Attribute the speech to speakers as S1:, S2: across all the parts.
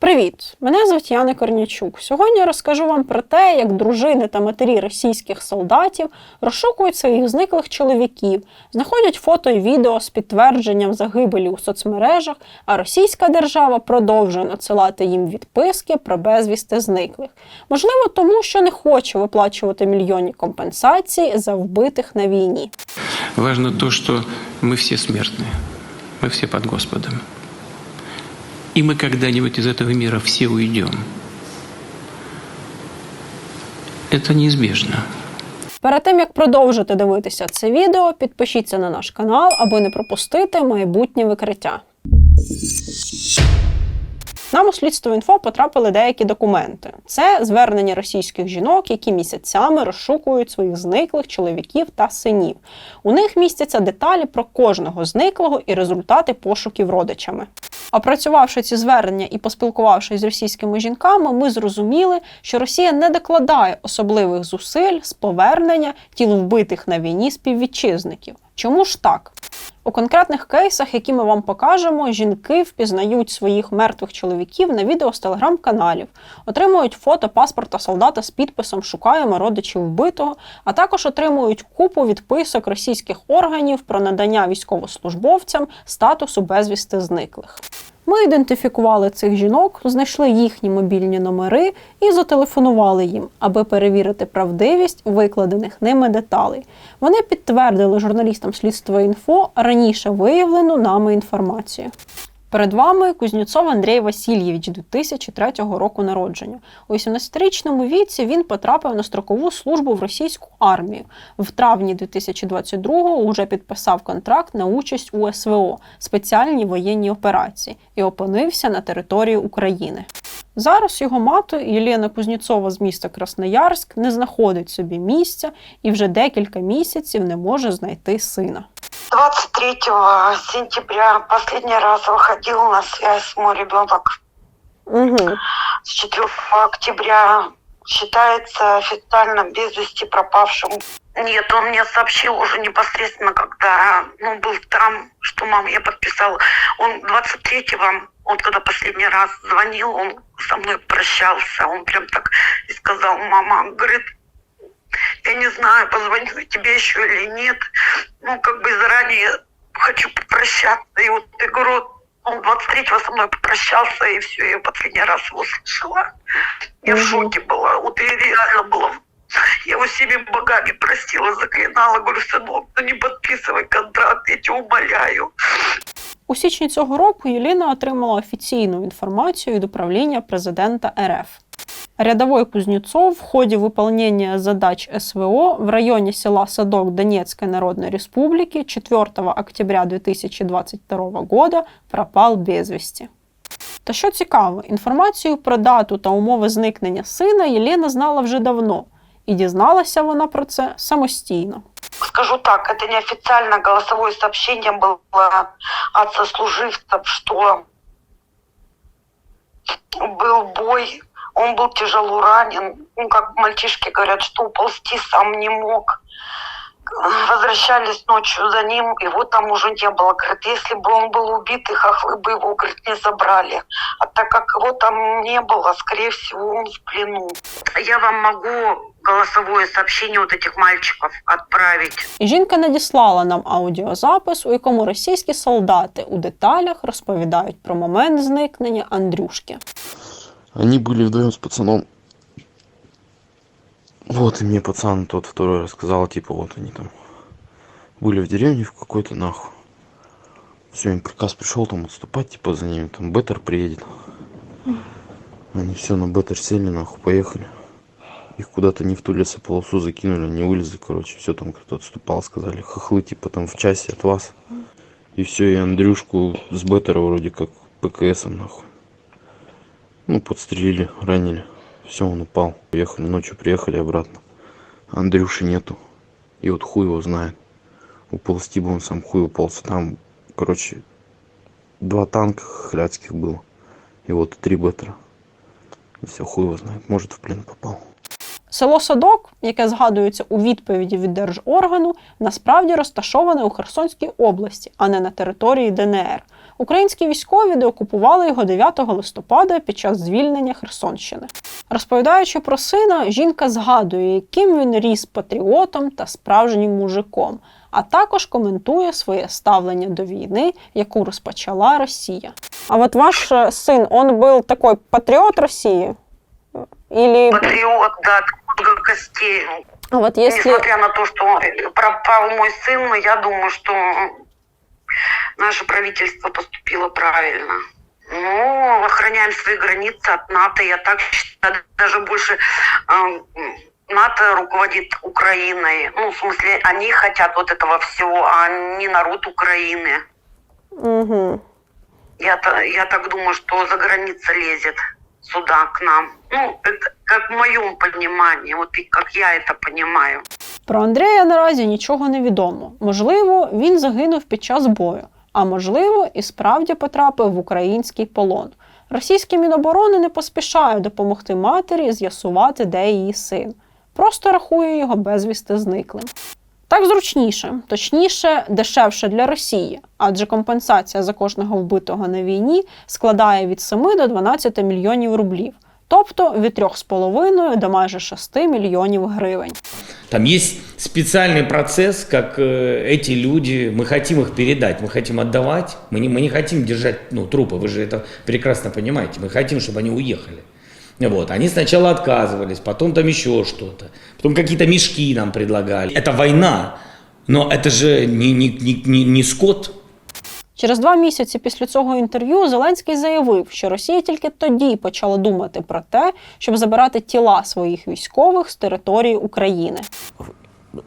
S1: Привіт! Мене звуть Яна Корнячук. Сьогодні я розкажу вам про те, як дружини та матері російських солдатів розшукують своїх зниклих чоловіків, знаходять фото і відео з підтвердженням загибелі у соцмережах, а російська держава продовжує надсилати їм відписки про безвісти зниклих. Можливо, тому що не хоче виплачувати мільйонні компенсації за вбитих на війні.
S2: Важно то, что мы все смертные. Мы все под Господом. И мы когда-нибудь из этого мира все уйдем. Это неизбежно.
S1: Перед тим як продовжити дивитися це відео, підпишіться на наш канал, аби не пропустити майбутнє викриття. Нам у слідство інфо потрапили деякі документи. Це звернення російських жінок, які місяцями розшукують своїх зниклих чоловіків та синів. У них містяться деталі про кожного зниклого і результати пошуків родичами. Опрацювавши ці звернення і поспілкувавшись з російськими жінками, ми зрозуміли, що Росія не докладає особливих зусиль з повернення тіл вбитих на війні співвітчизників. Чому ж так? У конкретних кейсах, які ми вам покажемо, жінки впізнають своїх мертвих чоловіків на відео з телеграм-каналів, отримують фото паспорта солдата з підписом Шукаємо родичів вбитого, а також отримують купу відписок російських органів про надання військовослужбовцям статусу безвісти зниклих. Ми ідентифікували цих жінок, знайшли їхні мобільні номери і зателефонували їм, аби перевірити правдивість викладених ними деталей. Вони підтвердили журналістам слідства інфо раніше виявлену нами інформацію. Перед вами Кузнєцов Андрій Васильєвич 2003 року народження. У 18-річному віці він потрапив на строкову службу в російську армію. В травні 2022-го уже підписав контракт на участь у СВО спеціальній воєнній операції і опинився на території України. Зараз його мати Єлена Кузнєцова з міста Красноярськ не знаходить собі місця і вже декілька місяців не може знайти сина.
S3: 23 сентября последний раз выходил на связь мой ребенок.
S1: Угу.
S3: С 4 октября считается официально без вести пропавшим. Нет, он мне сообщил уже непосредственно, когда ну, был там, что мам, я подписала. Он 23-го, он когда последний раз звонил, он со мной прощался. Он прям так и сказал, мама, говорит, я не знаю, позвоню я тебе еще или нет. Ну, как бы заранее хочу попрощаться. И вот я говорю, он 23-го со мной попрощался, и все, я последний раз его слышала. Я в
S1: Мгм.
S3: шоке была. Вот я реально была. Я его всеми богами простила, заклинала. Говорю, сынок, ну не подписывай контракт, я тебя умоляю.
S1: У січні цього року Єліна отримала офіційну інформацію від управління президента РФ. Рядовой Кузнецов в ходе выполнения задач СВО в районе села Садок Донецкой Народной Республики 4 октября 2022 года пропал без вісті. Та що цікаво, інформацію про дату та умови зникнення сина Єлена знала вже давно, і дізналася вона про це самостійно.
S3: Скажу так, это неофициально голосовое сообщение было от сослуживцев, что был бой, он был тяжело ранен. Ну, как мальчишки говорят, что уползти сам не мог. Возвращались ночью за ним, его там уже не было. Говорит, если бы он был убит, и хохлы бы его, говорит, не забрали. А так как его там не было, скорее всего, он в плену. Я вам могу голосовое сообщение вот этих мальчиков отправить.
S1: І жінка надіслала нам аудіозапис, у якому російські солдати у деталях розповідають про момент зникнення Андрюшки.
S4: Они были вдвоем с пацаном. Вот, и мне пацан тот второй рассказал, типа, вот они там были в деревне в какой-то нахуй. Все, им приказ пришел там отступать, типа, за ними, там Беттер приедет. Они все на Беттер сели, нахуй, поехали. Их куда-то не в ту лесополосу закинули, они вылезли, короче, все там кто-то отступал, сказали, хохлы, типа, там в часе от вас. И все, и Андрюшку с Беттера вроде как ПКСом, нахуй. Ну, подстрелили, ранили. Все, он упал. Уехали ночью, приехали обратно. Андрюши нету. И вот хуй его знает. Уползти бы он сам хуй уполз. Там, короче, два танка хляцких было. И вот три беттера. Все, хуй его знает. Может, в плен попал.
S1: Село Садок, яке згадується у відповіді від держоргану, насправді розташоване у Херсонській області, а не на території ДНР. Українські військові деокупували його 9 листопада під час звільнення Херсонщини. Розповідаючи про сина, жінка згадує, яким він ріс патріотом та справжнім мужиком, а також коментує своє ставлення до війни, яку розпочала Росія. А от ваш е, син, він був такий патріот Росії? Или...
S3: Патриот, да, до костей.
S1: А вот если...
S3: Несмотря на то, что пропал мой сын, я думаю, что наше правительство поступило правильно. Ну, охраняем свои границы от НАТО. Я так считаю, даже больше э, НАТО руководит Украиной. Ну, в смысле, они хотят вот этого всего, а не народ Украины.
S1: Угу.
S3: Я, та- я так думаю, что за граница лезет сюда, к нам. Ну, это как в моем понимании, вот и как я это понимаю.
S1: Про Андрея наразі нічого не відомо. Можливо, він загинув під час бою, а можливо, і справді потрапив в український полон. Російські міноборони не поспішають допомогти матері з'ясувати, де її син. Просто рахує його безвісти зниклим. Так зручніше, точніше, дешевше для Росії, адже компенсація за кожного вбитого на війні складає від 7 до 12 мільйонів рублів, тобто від 3,5 до майже 6 мільйонів гривень.
S5: Там есть специальный процесс, как э, эти люди, мы хотим их передать, мы хотим отдавать, мы не, мы не хотим держать ну, трупы, вы же это прекрасно понимаете, мы хотим, чтобы они уехали. Вот. Они сначала отказывались, потом там еще что-то, потом какие-то мешки нам предлагали. Это война, но это же не, не, не, не, не скот,
S1: Через два місяці після цього інтерв'ю Зеленський заявив, що Росія тільки тоді почала думати про те, щоб забирати тіла своїх військових з території України.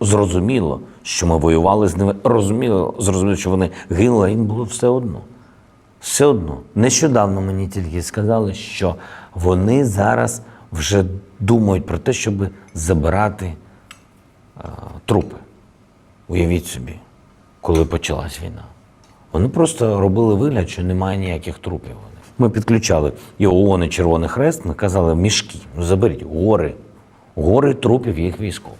S6: зрозуміло, що ми воювали з ними. Розуміло, зрозуміло, що вони гинули, а їм було все одно. Все одно. Нещодавно мені тільки сказали, що вони зараз вже думають про те, щоб забирати е, трупи. Уявіть собі, коли почалась війна. Вони просто робили вигляд, що немає ніяких трупів. Ми підключали і ООН, і Червоний Хрест, ми казали, мішки, ну заберіть гори, гори трупів їх військових.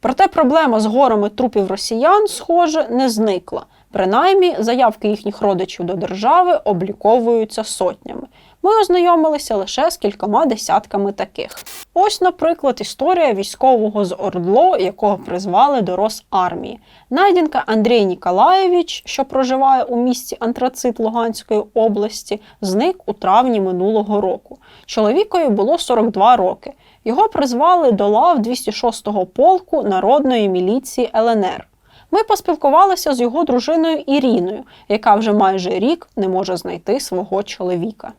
S1: Проте проблема з горами трупів росіян, схоже, не зникла. Принаймні, заявки їхніх родичів до держави обліковуються сотнями. Ми ознайомилися лише з кількома десятками таких. Ось, наприклад, історія військового з Ордло, якого призвали до Росармії. Найдінка Андрій Ніколаєвич, що проживає у місті Антрацит Луганської області, зник у травні минулого року. Чоловікові було 42 роки. Його призвали до лав 206-го полку народної міліції ЛНР. Ми поспілкувалися з його дружиною Іріною, яка вже майже рік не може знайти свого чоловіка.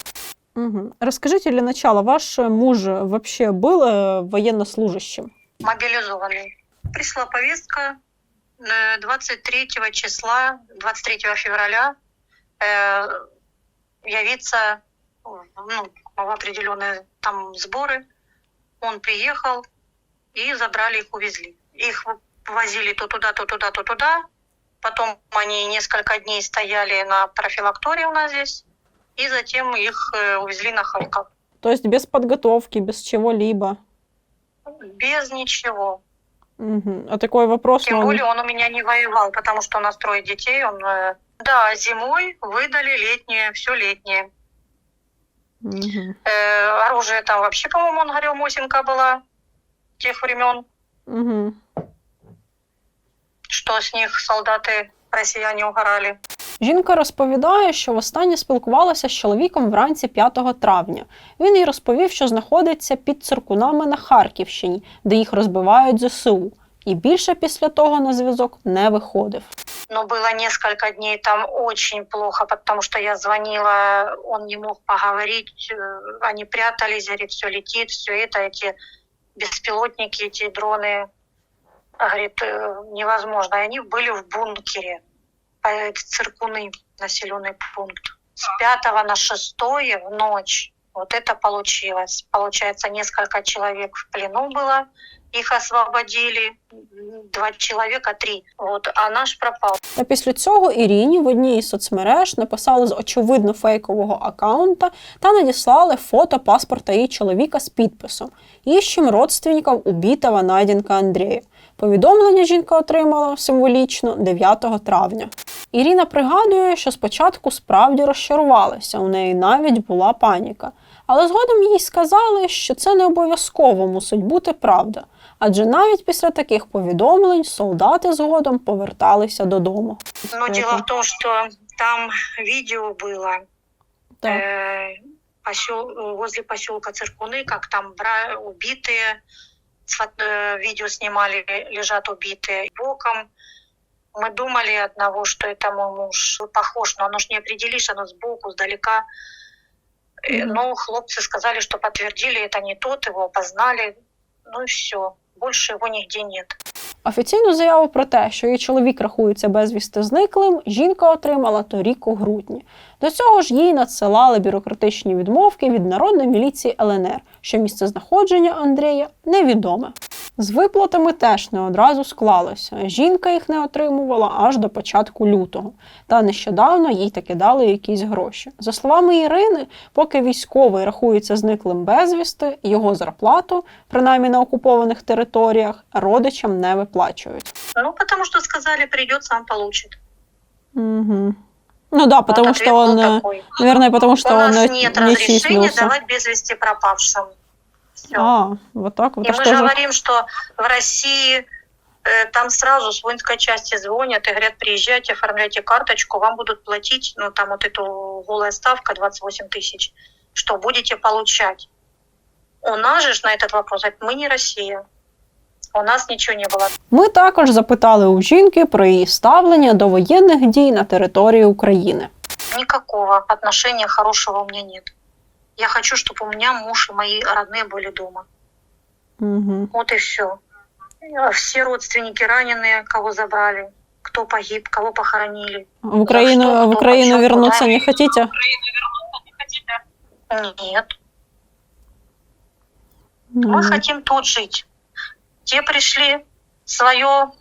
S1: Угу. Розкажіть для начала, ваш муж вообще был э, военнослужащим?
S7: мобилизованный. Пришла повестка э, 23 числа, 23 февраля э, явиться в- ну, в определенные там сборы. Он приехал и забрали их, увезли. Их в- возили то туда, то туда, то туда. Потом они несколько дней стояли на профилактории у нас здесь. И затем их э, увезли на Харьков.
S1: То есть без подготовки, без чего-либо?
S7: Без ничего.
S1: Мгм. А такой вопрос,
S7: Тем
S1: он-
S7: более он у меня не воевал, потому что у нас трое детей. Он, э, да, зимой выдали летнее, все летнее.
S1: Мгм.
S7: Э, оружие там вообще, по-моему, он говорил, Мосинка была тех времен,
S1: Мгм.
S7: что с них солдаты россияне угорали.
S1: Жінка розповідає, що востаннє спілкувалася з чоловіком вранці 5 травня. Він їй розповів, що знаходиться під циркунами на Харківщині, де їх розбивають ЗСУ. І більше після того на зв'язок не виходив.
S7: Но было несколько дней там очень плохо, потому что я звонила, он не мог поговорить, э, они прятались, говорит, все летит, все это, эти беспилотники, эти дроны, говорит, э, невозможно. И они были в бункере, а циркуны, населенный пункт. С 5 на 6 в ночь вот это получилось. Получается, несколько человек в плену было, их освободили, два человека, три. Вот, а наш пропал.
S1: Та після цього Іріні в одній із соцмереж написали з очевидно фейкового акаунта та надіслали фото паспорта її чоловіка з підписом «Іщем родственників убитого Надінка Андрія». Повідомлення жінка отримала символічно 9 травня. Ірина пригадує, що спочатку справді розчарувалася, у неї навіть була паніка. Але згодом їй сказали, що це не обов'язково мусить бути правда Адже навіть після таких повідомлень солдати згодом поверталися додому.
S7: Но дело в том, что там видео было
S1: Так.
S7: э, посел- возле поселка Циркуны, как там бра- убитые, сфот- э, видео снимали, лежат убитые боком. Мы думали одного, что это мой муж похож, но оно ж не определишь, оно сбоку, сдалека. Э,
S1: Мгм.
S7: Но хлопцы сказали, что подтвердили, это не тот, его опознали. Ну и все. Больше его нигде нет.
S1: Офіційну заяву про те, що її чоловік рахується безвісти зниклим, жінка отримала торік у грудні. До цього ж їй надсилали бюрократичні відмовки від народної міліції ЛНР, що місце знаходження Андрія невідоме. З виплатами теж не одразу склалося. Жінка їх не отримувала аж до початку лютого. Та нещодавно їй таки дали якісь гроші. За словами Ірини, поки військовий рахується зниклим безвісти, його зарплату, принаймні на окупованих територіях, родичам не виплачують.
S7: Ну, потому что сказали, придется, он получит.
S1: Угу. Ну да,
S7: Вот
S1: потому
S7: ответ
S1: что
S7: был
S1: он, э,
S7: такой.
S1: наверное, потому что
S7: У
S1: он
S7: нас
S1: э,
S7: нет
S1: не
S7: разрешения
S1: числился.
S7: давать без вести пропавшим. Всё.
S1: А, вот так вот.
S7: И
S1: А
S7: мы
S1: что
S7: же
S1: же?
S7: говорим, что в России э, там сразу с воинской части звонят и говорят, приезжайте, оформляйте карточку, вам будут платить, ну там вот эту голая ставка 28 тысяч, что будете получать. У нас же ж на этот вопрос, говорят, мы не Россия. У нас ничего не было.
S1: Ми також запитали у жінки про її ставлення до воєнних дій на території України.
S7: Никакого отношения хорошего у меня нет. Я хочу, чтобы у меня муж и мои родные были дома.
S1: Угу.
S7: Вот и все. Все родственники раненые, кого забрали, кто погиб, кого похоронили.
S1: В Україну,
S7: За что,
S1: в
S7: кто,
S1: Україну
S7: почем,
S1: вернуться
S7: куда?
S1: не хотите?
S7: Нет,
S1: Ну,
S7: мы хотим тут жить. Те пришли, свое,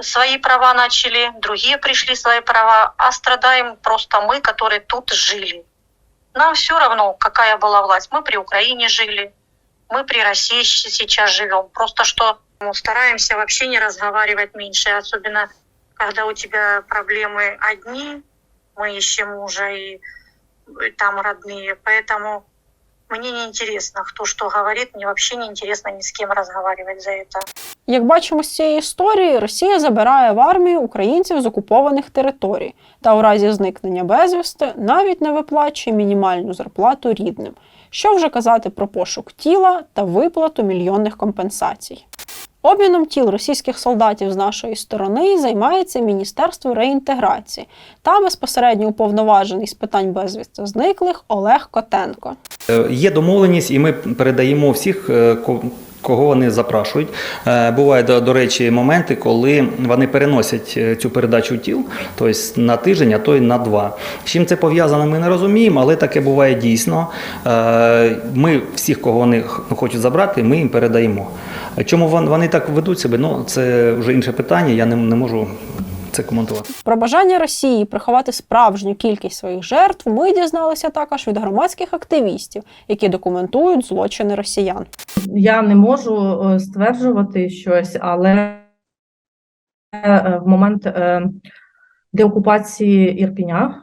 S7: свои права начали, другие пришли, свои права, а страдаем просто мы, которые тут жили. Нам все равно, какая была власть. Мы при Украине жили, мы при России сейчас живем. Просто что ну, стараемся вообще не разговаривать меньше, особенно когда у тебя проблемы одни, мы ищем мужа и, и там родные. Поэтому мне не інтересно, хто що говорить, мені взагалі не интересно ні з ким розмовляти за це.
S1: Як бачимо з цієї історії, Росія забирає в армію українців з окупованих територій та у разі зникнення безвісти навіть не виплачує мінімальну зарплату рідним. Що вже казати про пошук тіла та виплату мільйонних компенсацій. Обміном тіл російських солдатів з нашої сторони займається Міністерство реінтеграції та безпосередньо уповноважений з питань безвісти зниклих Олег Котенко.
S8: Е, Є домовленість, і ми передаємо всіх, е, кого вони запрашують. буває Бувають, до, до речі, моменти, коли вони переносять е, цю передачу тіл, тобто на тиждень, а то й на два. З чим це пов'язано, ми не розуміємо, але таке буває дійсно. Е, Ми всіх, кого вони хочуть забрати, ми їм передаємо. Чому вони так ведуть себе? Ну це вже інше питання. Я не, не можу це коментувати.
S1: Про бажання Росії приховати справжню кількість своїх жертв ми дізналися також від громадських активістів, які документують злочини росіян.
S9: Я не можу е, стверджувати щось, але е, в момент е, деокупації Ірпіня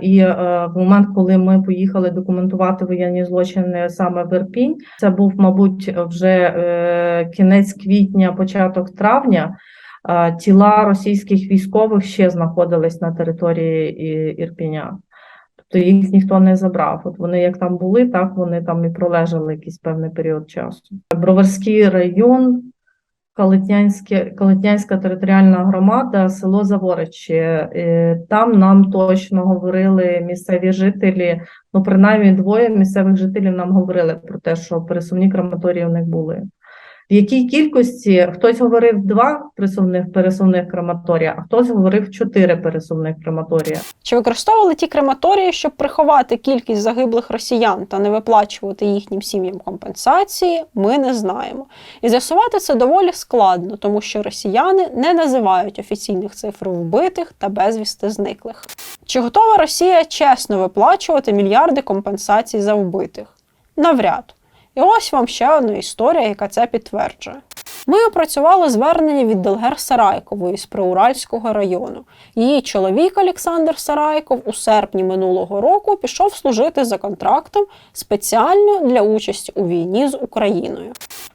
S9: і е, в момент, коли ми поїхали документувати воєнні злочини саме в Ірпінь, це був, мабуть, вже е, кінець квітня, початок травня. Тіла російських військових ще знаходились на території Ірпіня. Тобто їх ніхто не забрав. От вони як там були, так вони там і пролежали якийсь певний період часу. Броварський район, Калитнянська територіальна громада, село Заворичі. Е, Там нам точно говорили місцеві жителі, ну принаймні двоє місцевих жителів нам говорили про те, що пересувні крематорії у них були. В якій кількості хтось говорив два присувних пересувних крематорія, а хтось говорив чотири пересувних крематорія.
S1: Чи використовували ті крематорії, щоб приховати кількість загиблих росіян та не виплачувати їхнім сім'ям компенсації, ми не знаємо. І з'ясувати це доволі складно, тому що росіяни не називають офіційних цифр вбитих та безвісти зниклих. Чи готова Росія чесно виплачувати мільярди компенсацій за вбитих? Навряд. І ось вам ще одна історія, яка це підтверджує. Ми опрацювали звернення від Делгер Сарайкової з Приуральського району. Її чоловік Олександр Сарайков у серпні минулого року пішов служити за контрактом спеціально для участі у війні з Україною.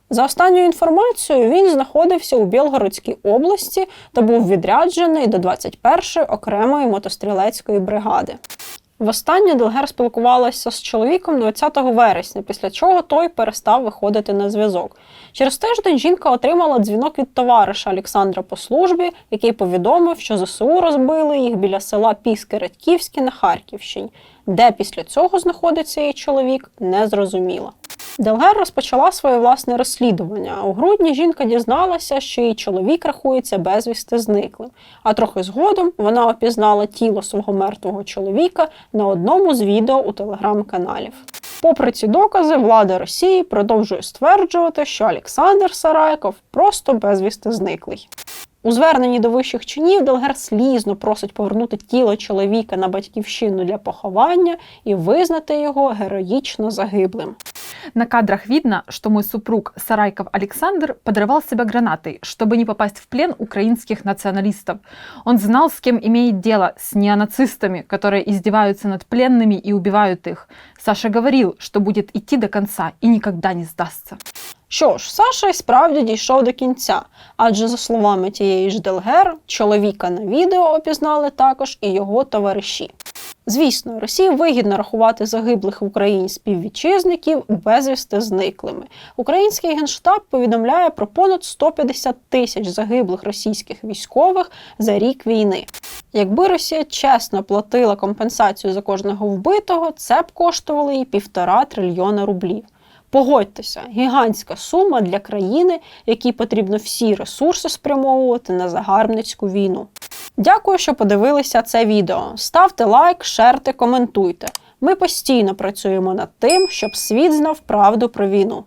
S1: За останньою інформацією, він знаходився у Білгородській області та був відряджений до 21-ї окремої мотострілецької бригади. Востаннє Делгер спілкувалася з чоловіком 20 вересня, після чого той перестав виходити на зв'язок. Через тиждень жінка отримала дзвінок від товариша Олександра по службі, який повідомив, що ЗСУ розбили їх біля села Піски Радьківське на Харківщині. Де після цього знаходиться її чоловік, не зрозуміла. Делгер розпочала своє власне розслідування. У грудні жінка дізналася, що її чоловік рахується безвісти зниклим. А трохи згодом вона опізнала тіло свого мертвого чоловіка на одному з відео у телеграм-каналів. Попри ці докази, влада Росії продовжує стверджувати, що Олександр Сарайков просто безвісти зниклий. У зверненні до вищих чинів Делгер слізно просить повернути тіло чоловіка на батьківщину для поховання і визнати його героїчно загиблим.
S10: На кадрах видно, что мой супруг Сарайков Александр подрывал себя гранатой, чтобы не попасть в плен украинских националистов. Он знал, с кем имеет дело, с неонацистами, которые издеваются над пленными и убивают их. Саша говорил, что будет идти до конца и никогда не сдастся.
S1: Що ж, Саша й справді дійшов до кінця, адже, за словами тієї ж Делгер, чоловіка на відео опізнали також і його товариші. Звісно, Росії вигідно рахувати загиблих в Україні співвітчизників безвісти зниклими. Український генштаб повідомляє про понад 150 тисяч загиблих російських військових за рік війни. Якби Росія чесно платила компенсацію за кожного вбитого, це б коштувало їй півтора трильйона рублів. Погодьтеся, гігантська сума для країни, якій потрібно всі ресурси спрямовувати на загарбницьку війну. Дякую, що подивилися це відео. Ставте лайк, шерте, коментуйте. Ми постійно працюємо над тим, щоб світ знав правду про війну.